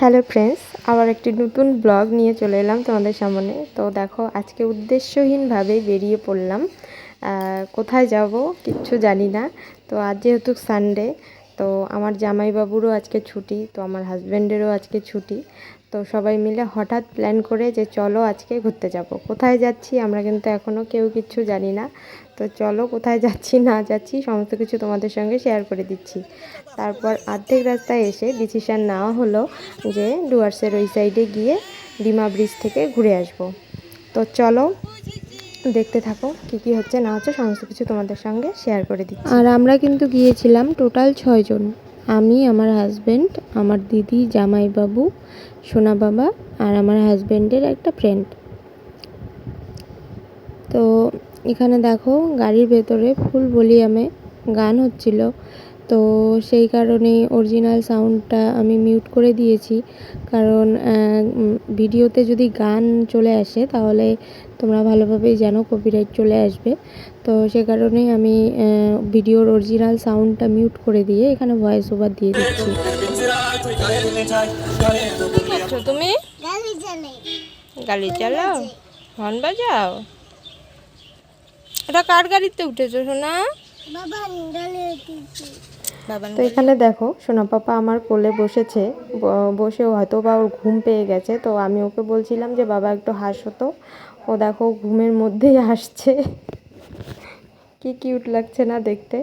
Hello friends, আবার একটি নতুন ব্লগ নিয়ে চলে এলাম তোমাদের সামনে। তো দেখো, আজকে উদ্দেশ্যহীনভাবে বেরিয়ে পড়লাম। কোথায় যাব কিচ্ছু জানি না। তো আজ যেহেতু সানডে তো আমার জামাইবাবুরও আজকে ছুটি, তো আমার হাজব্যান্ডেরও আজকে ছুটি। তো সবাই মিলে হঠাৎ প্ল্যান করে যে চলো আজকে ঘুরতে যাব। কোথায় যাচ্ছি আমরা কিন্তু এখনও কেউ কিছু জানি না। তো চলো কোথায় যাচ্ছি, না যাচ্ছি, সমস্ত কিছু তোমাদের সঙ্গে শেয়ার করে দিচ্ছি। তারপর অর্ধেক রাস্তায় এসে ডিসিশান নেওয়া হলো যে ডুয়ার্সের ওই সাইডে গিয়ে ডিমা ব্রিজ থেকে ঘুরে আসব। তো চলো দেখতে থাকো, কি কি হচ্ছে না হচ্ছে, সমস্ত কিছু তোমাদের সঙ্গে শেয়ার করে দিই আর আমরা কিন্তু গিয়েছিলাম টোটাল ছয়জন আমি, আমার হাজব্যান্ড আমার দিদি, জামাইবাবু, সোনা বাবা আর আমার হাজব্যান্ডের একটা ফ্রেন্ড তো এখানে দেখো, গাড়ির ভেতরে ফুল ভলিউমে গান হচ্ছিল। তো সেই কারণে অরিজিনাল সাউন্ডটা আমি মিউট করে দিয়েছি। কারণ ভিডিওতে যদি গান চলে আসে তাহলে তোমরা ভালোভাবেই জানো কপিরাইট চলে আসবে। তো সে কারণেই আমি ভিডিওর অরিজিনাল সাউন্ডটা মিউট করে দিয়ে এখানে ভয়েস ওভার দিয়ে দিচ্ছি। তুমি? গাড়ি চালাও? হর্ন বাজাও? এটা কার গাড়িতে উঠেছো সোনা? তো এখানে দেখো সোনা পাপা আমার কোলে বসেছে বসে হয়তো বা ওর ঘুম পেয়ে গেছে তো আমি ওকে বলছিলাম যে বাবা একটু হাসো তো। ও দেখো ঘুমের মধ্যেই হাসছে। কি কিউট লাগছে না দেখতে।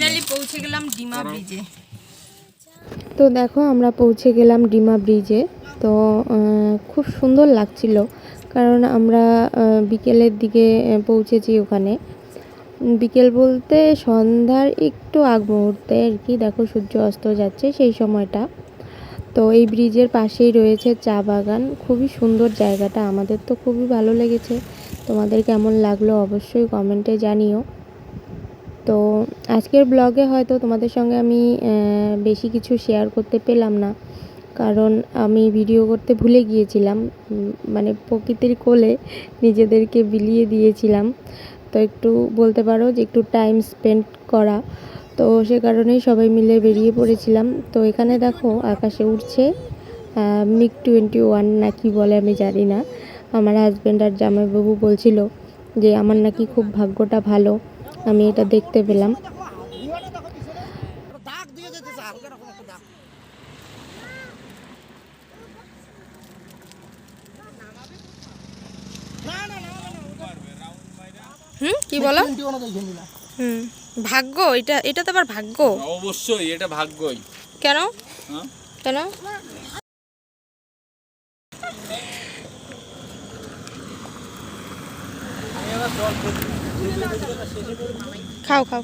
ফাইনালি পৌঁছে গেলাম ডিমা ব্রিজে তো দেখো আমরা পৌঁছে গেলাম ডিমা ব্রিজে তো খুব সুন্দর লাগছিল কারণ আমরা বিকেলের দিকে পৌঁছেছি ওখানে। বিকেল বলতে সন্ধ্যার একটু আগ মুহূর্তে আর কি দেখো সূর্য অস্ত যাচ্ছে সেই সময়টা। তো এই ব্রিজের পাশেই রয়েছে চা বাগান। খুবই সুন্দর জায়গাটা আমাদের তো খুবই ভালো লেগেছে। তোমাদের কেমন লাগল অবশ্যই কমেন্টে জানিও। তো আজকের ব্লগে হয়তো তোমাদের সঙ্গে আমি বেশি কিছু শেয়ার করতে পেলাম না। কারণ আমি ভিডিও করতে ভুলে গিয়েছিলাম মানে প্রকৃতির কোলে নিজেদেরকে বিলিয়ে দিয়েছিলাম। তো একটু বলতে পারো যে একটু টাইম স্পেন্ড করা। তো সে কারণেই সবাই মিলে বেরিয়ে পড়েছিলাম। তো এখানে দেখো আকাশে উঠছে মিগ টোয়েন্টি ওয়ান না কি বলে আমি জানি না। আমার হাজব্যান্ড আর জামাইবাবু বলছিল যে আমার নাকি খুব ভাগ্যটা ভালো। আমি এটা দেখতে পেলাম। হুম কি বলো? হুম ভাগ্য এটা এটা তো আবার ভাগ্য। অবশ্যই এটা ভাগ্যই। কেন? হ্যাঁ? কেন? খাও খাও।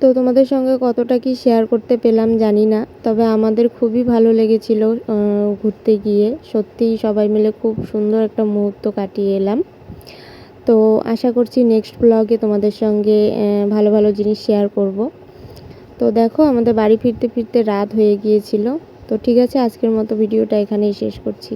তো তোমাদের সঙ্গে কতটা কি শেয়ার করতে পেলাম জানি না তবে আমাদের খুবই ভালো লেগেছিল ঘুরতে গিয়ে। সত্যিই সবাই মিলে খুব সুন্দর একটা মুহূর্ত কাটিয়ে এলাম। তো আশা করছি নেক্সট ব্লগে তোমাদের সঙ্গে ভালো ভালো জিনিস শেয়ার করব। তো দেখো আমাদের বাড়ি ফিরতে ফিরতে রাত হয়ে গিয়েছিল। তো ঠিক আছে আজকের মতো ভিডিওটা এখানেই শেষ করছি।